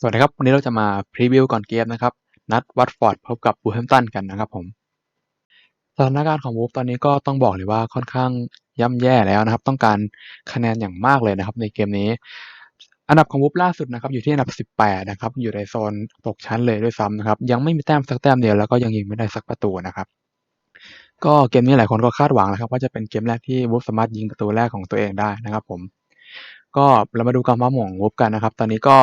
สวัสดีครับ วันนี้เราจะมาพรีวิวก่อนเกมนะครับ นัดวัตฟอร์ดพบกับบูแฮมตันกันนะครับผมสถานการณ์ของวูฟตอนนี้ก็ต้องบอกเลยว่าค่อนข้างย่ำแย่แล้วนะครับ ต้องการคะแนนอย่างมากเลยนะครับในเกมนี้ อันดับของวูฟล่าสุดนะครับอยู่ที่อันดับ 18 นะครับ อยู่ในโซนตกชั้นเลยด้วยซ้ำนะครับ ยังไม่มีแต้มสักแต้มเดียวแล้วก็ยังยิงไม่ได้สักประตูนะครับก็เกมนี้หลายคนก็คาดหวังนะครับ ว่าจะเป็นเกมแรกที่วูฟสามารถยิงประตูแรกของตัวเองได้นะครับ ผม ก็เรามาดูความพร้อมของวูฟกันนะครับ ตอนนี้ก็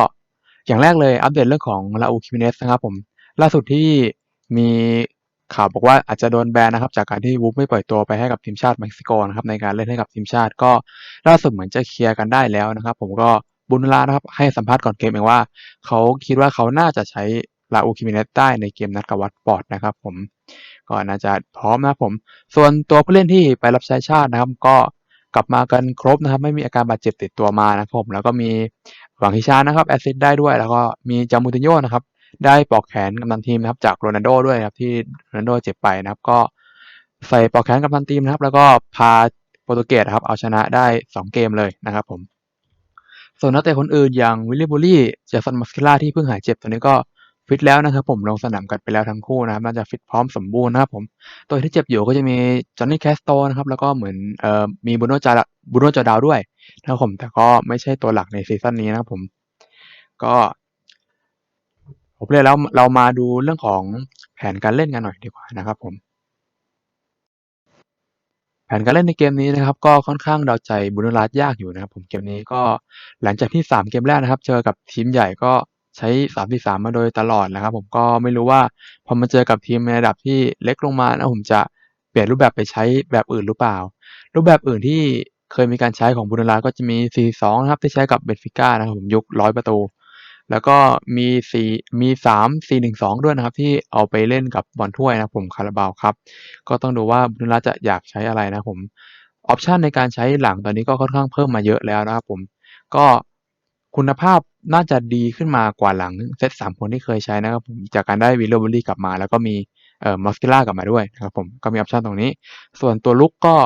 อย่างแรกเลยอัปเดตเรื่องของลาอูคิมิเนสนะครับผมล่าสุดที่มีข่าวบอกว่าอาจจะโดนแบนนะครับ จากการที่วูฟไม่ปล่อยตัวไปให้กับทีมชาติเม็กซิโกนะครับในการเล่นให้กับทีมชาติก็ล่าสุดเหมือนจะเคลียร์กันได้แล้วนะครับ ผมก็บุญลานะครับให้สัมภาษณ์ก่อนเกมเองว่า เขาคิดว่าเขาน่าจะใช้ลาอูคิมิเนสได้ในเกมนัดกับวัตฟอร์ดนะครับผมก็น่าจะพร้อมนะครับผม ส่วนตัวผู้เล่นที่ไปรับใช้ชาตินะครับ ก็ กลับมากันครบนะครับ ไม่มีอาการบาดเจ็บติดตัวมานะครับผมแล้วก็มีหวังฮิชานะครับแอซิดได้ด้วยแล้วก็มีจามูตินโยนะครับได้ปอกแขนกำนันทีมนะครับจากโรนัลโดด้วยครับที่โรนัลโดเจ็บไปนะครับ ก็ใส่ปอกแขนกำนันทีมนะครับ แล้วก็พาโปรตุเกสครับเอาชนะได้ 2 เกมเลยนะครับผมส่วนนักเตะคนอื่นอย่างวิลลี่บูลี่เจสันมัสคิล่าที่เพิ่งหายเจ็บตอนนี้ก็ ฟิตแล้วนะครับผมลงสนามกันไปแล้วทั้งคู่นะครับน่าจะฟิตพร้อมสมบูรณ์นะครับผมตัวที่เจ็บอยู่ก็จะมีจอห์นนี่แคสโตนะครับแล้วก็เหมือนเอ่อมีบูโนจาบูโนจาดาวด้วยนะครับผมแต่ก็ไม่ใช่ตัวหลักในซีซั่นนี้นะครับผมก็ผมเลยแล้วเรามาดูเรื่องของแผนการเล่นกันหน่อยดีกว่านะครับผม แผนการเล่นในเกมนี้นะครับ ก็ค่อนข้างเดาใจบุนรัตยากอยู่นะครับ ผมเกมนี้ก็หลังจากที่ 3 เกมแรกนะครับ เจอกับทีมใหญ่ก็ ใช้ 3 4 3 มาโดยตลอดนะครับ ผมก็ไม่รู้ว่าพอมาเจอกับทีมในระดับที่เล็กลงมานะผมจะเปลี่ยนรูปแบบไปใช้แบบอื่นหรือเปล่า รูปแบบอื่นที่เคยมีการใช้ของบุนรัตก็จะมี 4-2 นะครับที่ใช้กับเบนฟิก้านะครับผมยุคร้อยประตู แล้วก็มีสี่มีสามสี่หนึ่งสองด้วยนะครับที่เอาไปเล่นกับบอลถ้วยนะผมคาราบาวครับ ก็ต้องดูว่าบุญรัตจะอยากใช้อะไรนะผมออปชันในการใช้หลังตอนนี้ก็ค่อนข้างเพิ่มมาเยอะแล้วนะครับผมก็ คุณภาพน่าจะดีขึ้นมากว่าหลังเซตสามคนที่เคยใช้นะครับผมจากการได้วิลโลบุลี่กลับมา แล้วก็มีเอ่อมอสกิล่ากลับมาด้วยนะครับผมก็มีออปชันตรงนี้ ส่วนตัวลุกก็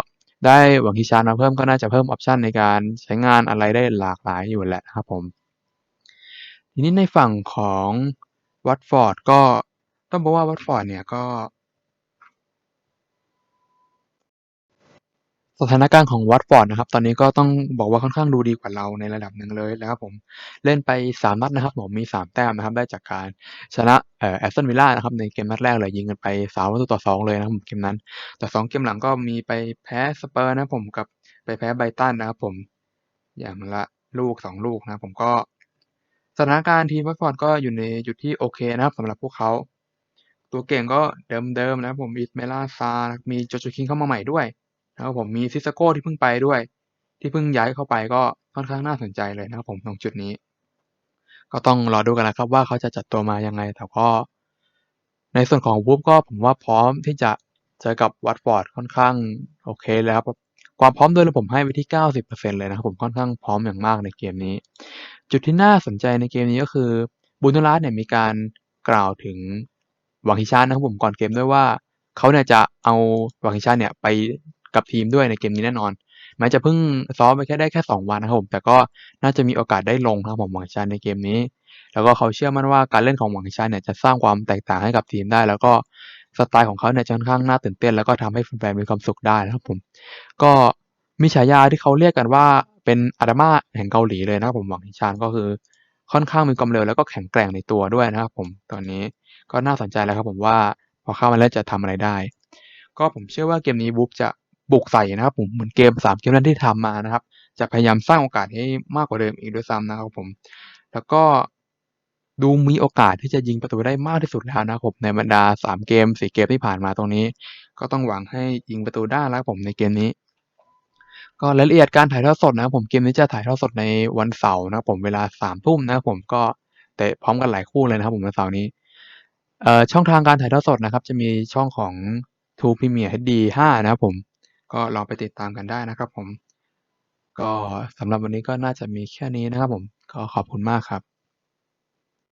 ได้หวังฮิชานมาเพิ่มก็น่าจะเพิ่มออปชันในการใช้งานอะไรได้หลากหลายอยู่แหละครับผม ทีนี้ในฝั่งของวัตฟอร์ดก็ต้องบอกว่าวัตฟอร์ดเนี่ยก็ สถานการณ์ของวัตฟอร์ดนะครับ ตอนนี้ก็ต้องบอกว่าค่อนข้างดูดีกว่าเราในระดับหนึ่งเลยนะครับผมเล่นไป 3 นัดนะครับผมมี 3 แต้มนะครับได้จากการชนะเอ่อแอสตันวิลล่านะครับในเกมนัดแรกเลยยิงกันไป3ประตูต่อ 2 เลยนะครับผมเกมนั้น แต่ 2 เกมหลังก็มีไปแพ้สเปอร์นะผมกับไปแพ้ไบตันนะครับผมอย่างละลูก 2 ลูกนะผมก็สถานการณ์ทีมวัตฟอร์ดก็อยู่ในจุดที่โอเคนะครับสำหรับพวกเขาตัวเก่งก็เดิมๆนะผมอิสเมล่าซา มีโจโจคิงเข้ามาใหม่ด้วย นะครับผมมีซิสโก้ที่เพิ่งไปด้วย ที่เพิ่งย้ายเข้าไปก็ค่อนข้างน่าสนใจเลยนะครับผมตรงจุดนี้ ก็ต้องรอดูกันนะครับว่าเขาจะจัดตัวมายังไงแต่ก็ ในส่วนของวูฟก็ผมว่าพร้อมที่จะเจอกับวัตฟอร์ดค่อนข้างโอเคเลยครับความพร้อมโดยรวมผมให้ไปที่ 90%เลยนะครับผมค่อนข้างพร้อมอย่างมากในเกมนี้ จุดที่น่าสนใจในเกมนี้ก็คือบุนรัสเนี่ยมีการกล่าวถึงหวังฮิชานะครับผมก่อนเกมด้วยว่าเขาเนี่ยจะเอาหวังฮิชาเนี่ยไป กับทีมด้วยในเกมนี้แน่นอนแม้จะเพิ่งซ้อมไปแค่ได้แค่ 2 วันนะครับผมแต่ก็น่าจะมีโอกาสได้ลงครับผมหวังชานในเกมนี้ แล้วก็เขาเชื่อมั่นว่าการเล่นของหวังชานเนี่ยจะสร้างความแตกต่างให้กับทีมได้ แล้วก็สไตล์ของเขาเนี่ยจะค่อนข้างน่าตื่นเต้น แล้วก็ทำให้แฟนๆมีความสุขได้นะครับผม ก็มีฉายาที่เขาเรียกกันว่าเป็นอาดามาแห่งเกาหลีเลยนะครับผมหวังชานก็คือค่อนข้างมีความเร็วแล้วก็แข็งแกร่งในตัวด้วยนะครับผมตอนนี้ก็น่าสนใจแล้วครับผมว่าพอเข้ามาแล้วจะทำอะไรได้ ก็ผมเชื่อว่าเกมนี้บุ๊กจะ บุกใส่นะครับผมเหมือนเกมสามเกมนั้นที่ทำมานะครับ จะพยายามสร้างโอกาสให้มากกว่าเดิมอีกด้วยซ้ำนะครับผม แล้วก็ดูมีโอกาสที่จะยิงประตูได้มากที่สุดแล้วนะครับในบรรดาสามเกมสี่เกมที่ผ่านมาตรงนี้ ก็ต้องหวังให้ยิงประตูได้แล้วผมในเกมนี้ ก็รายละเอียดการถ่ายทอดสดนะครับผมเกมนี้จะถ่ายทอดสดในวันเสาร์นะครับผมเวลาสามทุ่มนะครับผมก็เตะพร้อมกันหลายคู่เลยนะครับผมวันเสาร์นี้เอ่อช่องทางการถ่ายทอดสดนะครับ จะมีช่องของ True Premier HD 5 นะครับผม ก็ลองไปติดตามกันได้นะครับผม ก็สำหรับวันนี้ก็น่าจะมีแค่นี้นะครับผม ก็ขอบคุณมากครับ